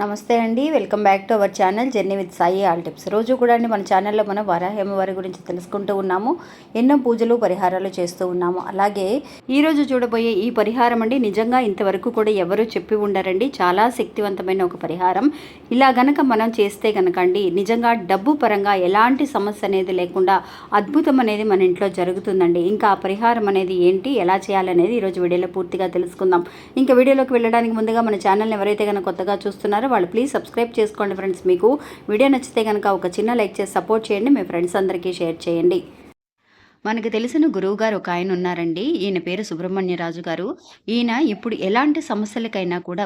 నమస్తే అండి welcome back to our channel journey with Sai all tips. రోజు కూడా అండి మన ఛానల్లో మనం వరాహేమవారి గురించి తెలుసుకుంటూ ఉన్నాము ఎన్నో పూజలు పరిహారాలు చేస్తూ ఉన్నాము. అలాగే ఈరోజు చూడబోయే ఈ పరిహారం అండి నిజంగా ఇంతవరకు కూడా ఎవరు చెప్పి ఉండరండి. చాలా శక్తివంతమైన ఒక పరిహారం. ఇలా గనక మనం చేస్తే గనక అండి నిజంగా డబ్బు పరంగా ఎలాంటి సమస్య అనేది లేకుండా అద్భుతం అనేది మన ఇంట్లో జరుగుతుందండి. ఇంకా ఆ పరిహారం అనేది ఏంటి ఎలా చేయాలనేది ఈరోజు వీడియోలో పూర్తిగా తెలుసుకుందాం. ఇంకా వీడియోలోకి వెళ్ళడానికి ముందుగా మన ఛానల్ని ఎవరైతే కనుక కొత్తగా చూస్తున్నారో వాళ్ళు ప్లీజ్ సబ్స్క్రైబ్ చేసుకోండి ఫ్రెండ్స్ మీకు వీడియో నచ్చితే కనుక ఒక చిన్న లైక్ చేసి సపోర్ట్ చేయండి. మీ ఫ్రెండ్స్ అందరికీ షేర్ చేయండి. మనకు తెలిసిన గురువు గారు ఒక ఆయన ఉన్నారండి. ఈయన పేరు సుబ్రహ్మణ్యరాజు గారు. ఈయన ఇప్పుడు ఎలాంటి సమస్యలకైనా కూడా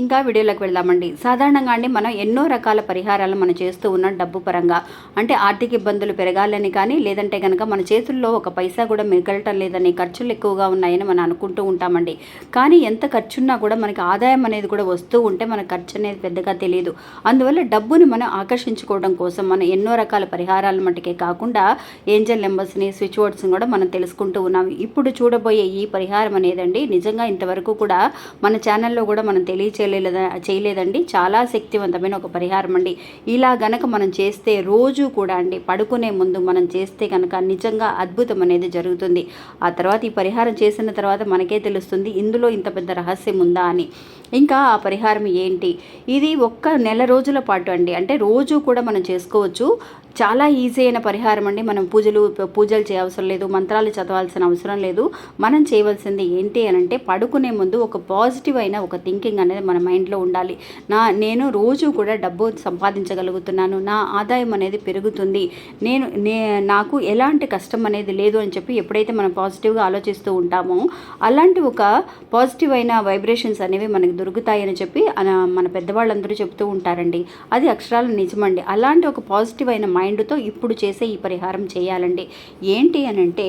ఇంకా వీడియోలోకి వెళ్దామండి. సాధారణంగా అండి మనం ఎన్నో రకాల పరిహారాలు మనం చేస్తూ ఉన్నాం డబ్బు పరంగా. అంటే ఆర్థిక ఇబ్బందులు పెరగాలని కానీ లేదంటే కనుక మన చేతుల్లో ఒక పైసా కూడా మిగలటం లేదని ఖర్చులు ఎక్కువగా ఉన్నాయని మనం అనుకుంటూ ఉంటామండి. కానీ ఎంత ఖర్చున్నా కూడా మనకి ఆదాయం అనేది కూడా వస్తూ ఉంటే మన ఖర్చు అనేది పెద్దగా తెలియదు. అందువల్ల డబ్బుని మనం ఆకర్షించుకోవడం కోసం మనం ఎన్నో రకాల పరిహారాల మటుకే కాకుండా ఏంజల్ నెంబర్స్ని స్విచ్ బోర్డ్స్ని కూడా మనం తెలుసుకుంటూ ఉన్నాం. ఇప్పుడు చూడబోయే ఈ పరిహారం అనేదండి నిజంగా ఇంతవరకు కూడా మన ఛానల్లో కూడా మనం తెలియచే చేయలేదా చేయలేదండి. చాలా శక్తివంతమైన ఒక పరిహారం అండి. ఇలా గనక మనం చేస్తే రోజు కూడా అండి పడుకునే ముందు మనం చేస్తే కనుక నిజంగా అద్భుతం అనేది జరుగుతుంది. ఆ తర్వాత ఈ పరిహారం చేసిన తర్వాత మనకే తెలుస్తుంది ఇందులో ఇంత పెద్ద రహస్యం ఉందా అని. ఇంకా ఆ పరిహారం ఏంటి? ఇది ఒక్క నెల రోజుల పాటు అండి. అంటే రోజు కూడా మనం చేసుకోవచ్చు. చాలా ఈజీ అయిన పరిహారం అండి. మనం పూజలు పూజలు చేయవసరం లేదు మంత్రాలు చదవాల్సిన అవసరం లేదు. మనం చేయవలసింది ఏంటి అని అంటే పడుకునే ముందు ఒక పాజిటివ్ అయిన ఒక థింకింగ్ అనేది మన మైండ్లో ఉండాలి. నా నేను రోజు కూడా డబ్బు సంపాదించగలుగుతున్నాను. నా ఆదాయం అనేది పెరుగుతుంది. నేను నే నాకు ఎలాంటి కష్టం అనేది లేదు అని చెప్పి ఎప్పుడైతే మనం పాజిటివ్గా ఆలోచిస్తూ ఉంటామో అలాంటి ఒక పాజిటివ్ అయిన వైబ్రేషన్స్ అనేవి మనకు దొరుకుతాయని చెప్పి మన పెద్దవాళ్ళందరూ చెప్తూ ఉంటారండి. అది అక్షరాల నిజమండి. అలాంటి ఒక పాజిటివ్ అయిన మైండ్తో ఇప్పుడు చేసే ఈ పరిహారం చేయాలండి. ఏంటి అని అంటే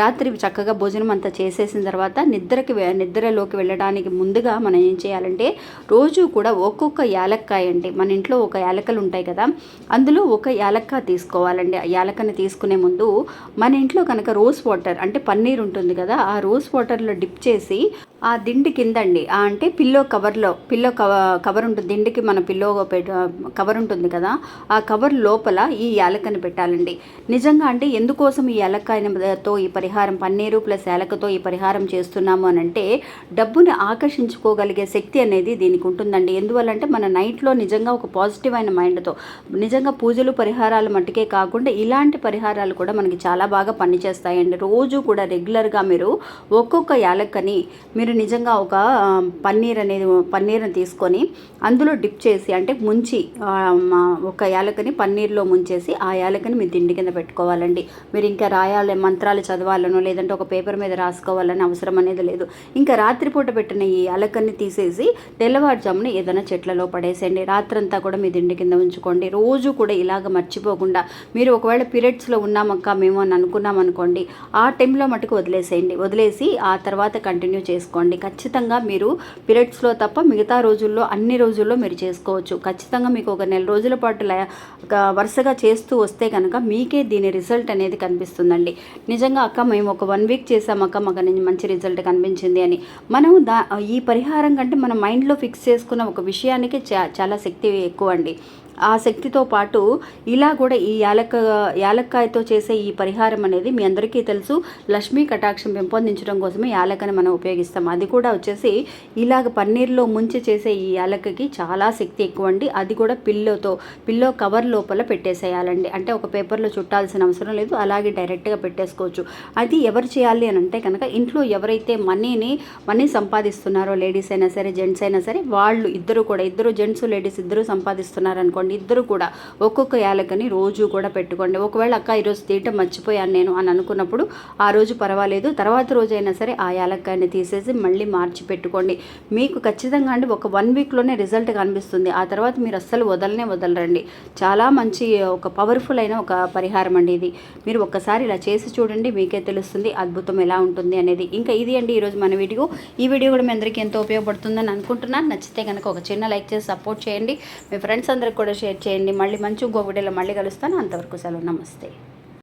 రాత్రి చక్కగా భోజనం అంతా చేసేసిన తర్వాత నిద్రకి నిద్రలోకి వెళ్ళడానికి ముందుగా మనం ఏం చేయాలంటే రోజు కూడా ఒక్కొక్క యాలక్కాయ అండి. మన ఇంట్లో ఒక యాలకలు ఉంటాయి కదా అందులో ఒక యాలక్కాయ తీసుకోవాలండి. ఆ యాలకని తీసుకునే ముందు మన ఇంట్లో కనుక రోజ్ వాటర్ అంటే పన్నీర్ ఉంటుంది కదా ఆ రోజ్ వాటర్లో డిప్ చేసి ఆ దిండి కిందండి. అంటే పిల్లో కవర్లో పిల్లో కవర్ ఉంటుంది. దిండికి మన పిల్లో కవర్ ఉంటుంది కదా. ఆ కవర్ లోపల ఈ యాలకని పెట్టాలండి. నిజంగా అంటే ఎందుకోసం ఈ యాలక్కాయతో ఈ పరిహారం పన్నీరు ప్లస్ యాలకతో ఈ పరిహారం చేస్తున్నాము అని అంటే డబ్బుని ఆకర్షించుకోగలిగే శక్తి అనేది దీనికి ఉంటుందండి. ఎందువల్లంటే మన నైట్లో నిజంగా ఒక పాజిటివ్ అయిన మైండ్తో నిజంగా పూజలు పరిహారాలు మట్టుకే కాకుండా ఇలాంటి పరిహారాలు కూడా మనకి చాలా బాగా పనిచేస్తాయండి. రోజు కూడా రెగ్యులర్గా మీరు ఒక్కొక్క యాలక్కని మీరు నిజంగా ఒక పన్నీర్ అనేది పన్నీర్ని తీసుకొని అందులో డిప్ చేసి అంటే ముంచి ఒక యాలకని పన్నీర్లో ముంచేసి ఆ యాలకని మీ తిండి కింద పెట్టుకోవాలండి. మీరు ఇంకా రాయాలి మంత్రాలు చదవాలనో లేదంటే ఒక పేపర్ మీద రాసుకోవాలని అవసరం అనేది లేదు. ఇంకా రాత్రిపూట పెట్టిన ఈ యాలకని తీసేసి తెల్లవారుజామున ఏదైనా చెట్లలో పడేసేయండి. రాత్రంతా కూడా మీ తిండి కింద ఉంచుకోండి. రోజు కూడా ఇలాగ మర్చిపోకుండా మీరు ఒకవేళ పీరియడ్స్లో ఉన్నామక్క మేము అని అనుకున్నాం అనుకోండి ఆ టైంలో మటుకు వదిలేసేయండి. వదిలేసి ఆ తర్వాత కంటిన్యూ చేసుకోండి. చేసుకోండి. ఖచ్చితంగా మీరు పీరియడ్స్లో తప్ప మిగతా రోజుల్లో అన్ని రోజుల్లో మీరు చేసుకోవచ్చు. ఖచ్చితంగా మీకు ఒక నెల రోజుల పాటు వరుసగా చేస్తూ వస్తే కనుక మీకే దీని రిజల్ట్ అనేది కనిపిస్తుందండి. నిజంగా అక్క మేము ఒక వన్ వీక్ చేసామక్క అక్క మాకు మంచి రిజల్ట్ కనిపించింది అని. మనం దా ఈ పరిహారం కంటే మన మైండ్లో ఫిక్స్ చేసుకున్న ఒక విషయానికి చాలా శక్తి ఎక్కువ అండి ఆ శక్తితో పాటు ఇలా కూడా ఈ యాలక్క యాలక్కాయతో చేసే ఈ పరిహారం అనేది మీ అందరికీ తెలుసు. లక్ష్మీ కటాక్షం పెంపొందించడం కోసమే యాలకని మనం ఉపయోగిస్తాం. అది కూడా వచ్చేసి ఇలాగ పన్నీర్లో ముంచి చేసే ఈ యాలక్కకి చాలా శక్తి ఎక్కువ అండి. అది కూడా పిల్లోతో పిల్లో కవర్ లోపల పెట్టేసేయాలండి. అంటే ఒక పేపర్లో చుట్టాల్సిన అవసరం లేదు. అలాగే డైరెక్ట్గా పెట్టేసుకోవచ్చు. అది ఎవరు చేయాలి అని అంటే కనుక ఇంట్లో ఎవరైతే మనీని మనీ సంపాదిస్తున్నారో లేడీస్ అయినా సరే జెంట్స్ అయినా సరే వాళ్ళు ఇద్దరు కూడా ఇద్దరు జెంట్స్ లేడీస్ ఇద్దరు సంపాదిస్తున్నారనుకోండి పెట్టుకోండి. ఇద్దరు కూడా ఒక్కొక్క యాలకని రోజు కూడా పెట్టుకోండి. ఒకవేళ అక్క ఈరోజు తీయటం మర్చిపోయాను నేను అని అనుకున్నప్పుడు ఆ రోజు పర్వాలేదు. తర్వాత రోజైనా సరే ఆ యాలక్కాయని తీసేసి మళ్ళీ మార్చి పెట్టుకోండి. మీకు ఖచ్చితంగా అండి ఒక వన్ వీక్లోనే రిజల్ట్ కనిపిస్తుంది. ఆ తర్వాత మీరు అస్సలు వదలనే వదలరండి. చాలా మంచి ఒక పవర్ఫుల్ అయిన ఒక పరిహారం అండి ఇది. మీరు ఒక్కసారి ఇలా చేసి చూడండి మీకే తెలుస్తుంది అద్భుతం ఎలా ఉంటుంది అనేది. ఇంకా ఇది అండి ఈరోజు మన వీడియో. ఈ వీడియో కూడా మీ అందరికీ ఎంతో ఉపయోగపడుతుందని అనుకుంటున్నాను. నచ్చితే కనుక ఒక చిన్న లైక్ చేసి సపోర్ట్ చేయండి. మీ ఫ్రెండ్స్ అందరికి కూడా షేర్ చేయండి. మళ్ళీ మంచి ఇంకో వీడియోలో మళ్ళీ కలుస్తాను. అంతవరకు సెలవు. నమస్తే.